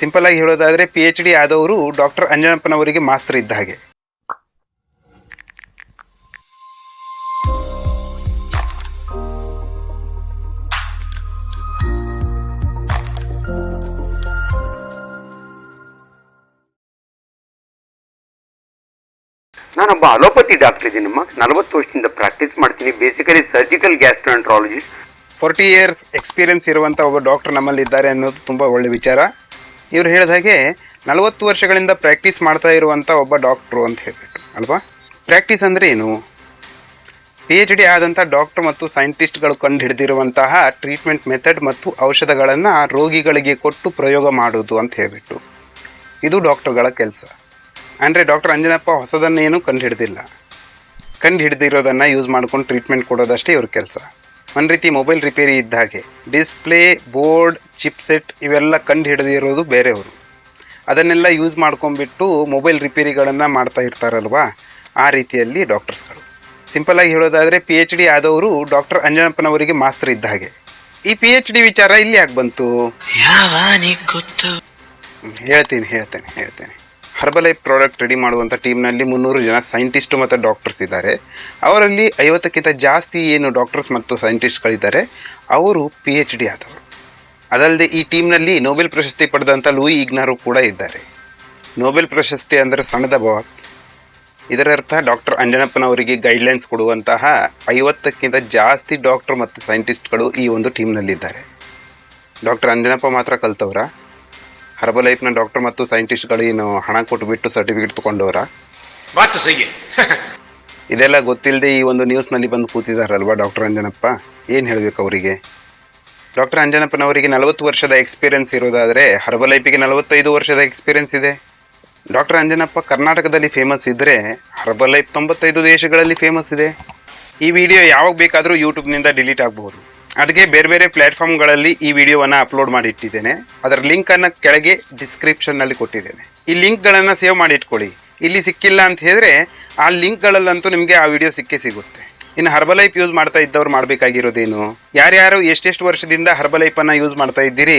Simple ಆಗಿ ಹೇಳೋದಾದ್ರೆ P H D ಆದವರು ಡಾಕ್ಟರ್ ಅಂಜನಪ್ಪನವರಿಗೆ ಮಾಸ್ತರ್ ಇದ್ದ ಹಾಗೆ. ನಾನೊಬ್ಬ ಅಲೋಪತಿ ಡಾಕ್ಟರ್ ಇದ್ದೀನಮ್ಮ. ನಲವತ್ತು ವರ್ಷದಿಂದ ಪ್ರಾಕ್ಟೀಸ್ ಮಾಡ್ತೀನಿ. Basically surgical gastroenterologist forty years experience ಇರುವಂಥ ಒಬ್ಬ ಡಾಕ್ಟರ್ ನಮ್ಮಲ್ಲಿ ಇದ್ದಾರೆ ಅನ್ನೋದು ತುಂಬ ಒಳ್ಳೆ ವಿಚಾರ. ಇವ್ರು ಹೇಳಿದ ಹಾಗೆ ನಲವತ್ತು ವರ್ಷಗಳಿಂದ ಪ್ರಾಕ್ಟೀಸ್ ಮಾಡ್ತಾ ಇರುವಂಥ ಒಬ್ಬ ಡಾಕ್ಟ್ರು ಅಂತ ಹೇಳಿಬಿಟ್ಟು ಅಲ್ವಾ? ಪ್ರಾಕ್ಟೀಸ್ ಅಂದರೆ ಏನು? ಪಿ ಎಚ್ ಡಿ ಆದಂಥ ಡಾಕ್ಟರ್ ಮತ್ತು ಸೈಂಟಿಸ್ಟ್ಗಳು ಕಂಡು ಹಿಡಿದಿರುವಂತಹ ಟ್ರೀಟ್ಮೆಂಟ್ ಮೆಥಡ್ ಮತ್ತು ಔಷಧಗಳನ್ನು ರೋಗಿಗಳಿಗೆ ಕೊಟ್ಟು ಪ್ರಯೋಗ ಮಾಡೋದು ಅಂತ ಹೇಳಿಬಿಟ್ಟು ಇದು ಡಾಕ್ಟರ್ಗಳ ಕೆಲಸ. ಅಂದರೆ ಡಾಕ್ಟರ್ ಅಂಜನಪ್ಪ ಹೊಸದನ್ನೇನು ಕಂಡು ಹಿಡ್ದಿಲ್ಲ ಕಂಡು ಹಿಡ್ದಿರೋದನ್ನು ಯೂಸ್ ಮಾಡ್ಕೊಂಡು ಟ್ರೀಟ್ಮೆಂಟ್ ಕೊಡೋದಷ್ಟೇ ಇವ್ರ ಕೆಲಸ. ಒಂದು ರೀತಿ ಮೊಬೈಲ್ ರಿಪೇರಿ ಇದ್ದ ಹಾಗೆ. ಡಿಸ್ಪ್ಲೇ ಬೋರ್ಡ್ ಚಿಪ್ಸೆಟ್ ಇವೆಲ್ಲ ಕಂಡು ಹಿಡಿದಿರೋದು ಬೇರೆಯವರು. ಅದನ್ನೆಲ್ಲ ಯೂಸ್ ಮಾಡ್ಕೊಂಡ್ಬಿಟ್ಟು ಮೊಬೈಲ್ ರಿಪೇರಿಗಳನ್ನು ಮಾಡ್ತಾ ಇರ್ತಾರಲ್ವಾ? ಆ ರೀತಿಯಲ್ಲಿ ಡಾಕ್ಟರ್ಸ್ಗಳು ಸಿಂಪಲಾಗಿ ಹೇಳೋದಾದರೆ ಪಿ ಎಚ್ ಡಿ ಆದವರು ಡಾಕ್ಟರ್ ಅಂಜನಪ್ಪನವರಿಗೆ ಮಾಸ್ತರ್ ಇದ್ದ ಹಾಗೆ. ಈ ಪಿ ಎಚ್ ಡಿ ವಿಚಾರ ಇಲ್ಲಿ ಯಾಕೆ ಬಂತು? ಗೊತ್ತು? ಹೇಳ್ತೀನಿ ಹೇಳ್ತೇನೆ ಹೇಳ್ತೇನೆ. ಹರ್ಬಲೈಫ್ ಪ್ರಾಡಕ್ಟ್ ರೆಡಿ ಮಾಡುವಂಥ ಟೀಮ್ನಲ್ಲಿ ಮುನ್ನೂರು ಜನ ಸೈಂಟಿಸ್ಟು ಮತ್ತು ಡಾಕ್ಟರ್ಸ್ ಇದ್ದಾರೆ. ಅವರಲ್ಲಿ ಐವತ್ತಕ್ಕಿಂತ ಜಾಸ್ತಿ ಏನು ಡಾಕ್ಟರ್ಸ್ ಮತ್ತು ಸೈಂಟಿಸ್ಟ್ಗಳಿದ್ದಾರೆ. ಅವರು ಪಿ ಎಚ್ ಡಿ ಆದವರು. ಅದಲ್ಲದೆ ಈ ಟೀಮ್ನಲ್ಲಿ ನೋಬೆಲ್ ಪ್ರಶಸ್ತಿ ಪಡೆದಂಥ ಲೂಯಿ ಇಗ್ನಾರು ಕೂಡ ಇದ್ದಾರೆ. ನೋಬೆಲ್ ಪ್ರಶಸ್ತಿ ಅಂದರೆ ಸಣ್ಣದ ಬಾಸ್. ಇದರರ್ಥ ಡಾಕ್ಟರ್ ಅಂಜನಪ್ಪನವರಿಗೆ ಗೈಡ್ಲೈನ್ಸ್ ಕೊಡುವಂತಹ ಐವತ್ತಕ್ಕಿಂತ ಜಾಸ್ತಿ ಡಾಕ್ಟರ್ ಮತ್ತು ಸೈಂಟಿಸ್ಟ್ಗಳು ಈ ಒಂದು ಟೀಮ್ನಲ್ಲಿದ್ದಾರೆ. ಡಾಕ್ಟರ್ ಅಂಜನಪ್ಪ ಮಾತ್ರ ಕಲ್ತವ್ರ? ಹರ್ಬಲೈಫ್ನ ಡಾಕ್ಟರ್ ಮತ್ತು ಸೈಂಟಿಸ್ಟ್ಗಳು ಏನು ಹಣ ಕೊಟ್ಟುಬಿಟ್ಟು ಸರ್ಟಿಫಿಕೇಟ್ ತೊಗೊಂಡವರ? ಸಹಿ. ಇದೆಲ್ಲ ಗೊತ್ತಿಲ್ಲದೆ ಈ ಒಂದು ನ್ಯೂಸ್ನಲ್ಲಿ ಬಂದು ಕೂತಿದಾರಲ್ವಾ ಡಾಕ್ಟರ್ ಅಂಜನಪ್ಪ? ಏನು ಹೇಳಬೇಕು ಅವರಿಗೆ? ಡಾಕ್ಟರ್ ಅಂಜನಪ್ಪನವರಿಗೆ ನಲವತ್ತು ವರ್ಷದ ಎಕ್ಸ್ಪೀರಿಯನ್ಸ್ ಇರೋದಾದರೆ ಹರ್ಬಲೈಫಿಗೆ ನಲವತ್ತೈದು ವರ್ಷದ ಎಕ್ಸ್ಪೀರಿಯನ್ಸ್ ಇದೆ. ಡಾಕ್ಟರ್ ಅಂಜನಪ್ಪ ಕರ್ನಾಟಕದಲ್ಲಿ ಫೇಮಸ್ ಇದ್ದರೆ ಹರ್ಬಲೈಫ್ ತೊಂಬತ್ತೈದು ದೇಶಗಳಲ್ಲಿ ಫೇಮಸ್ ಇದೆ. ಈ ವಿಡಿಯೋ ಯಾವಾಗ ಬೇಕಾದರೂ ಯೂಟ್ಯೂಬ್ನಿಂದ ಡಿಲೀಟ್ ಆಗಬಹುದು. ಅದಕ್ಕೆ ಬೇರೆ ಬೇರೆ ಪ್ಲ್ಯಾಟ್ಫಾರ್ಮ್ಗಳಲ್ಲಿ ಈ ವಿಡಿಯೋವನ್ನು ಅಪ್ಲೋಡ್ ಮಾಡಿ ಇಟ್ಟಿದ್ದೇನೆ. ಅದರ ಲಿಂಕನ್ನು ಕೆಳಗೆ ಡಿಸ್ಕ್ರಿಪ್ಷನ್ನಲ್ಲಿ ಕೊಟ್ಟಿದ್ದೇನೆ. ಈ ಲಿಂಕ್ಗಳನ್ನು ಸೇವ್ ಮಾಡಿ ಇಟ್ಕೊಳ್ಳಿ. ಇಲ್ಲಿ ಸಿಕ್ಕಿಲ್ಲ ಅಂತ ಹೇಳಿದ್ರೆ ಆ ಲಿಂಕ್ಗಳಲ್ಲಂತೂ ನಿಮಗೆ ಆ ವಿಡಿಯೋ ಸಿಕ್ಕೇ ಸಿಗುತ್ತೆ. ಇನ್ನು ಹರ್ಬಲೈಫ್ ಯೂಸ್ ಮಾಡ್ತಾ ಇದ್ದವ್ರು ಮಾಡಬೇಕಾಗಿರೋದೇನು? ಯಾರ್ಯಾರು ಎಷ್ಟೆಷ್ಟು ವರ್ಷದಿಂದ ಹರ್ಬಲೈಫನ್ನು ಯೂಸ್ ಮಾಡ್ತಾ ಇದ್ದೀರಿ?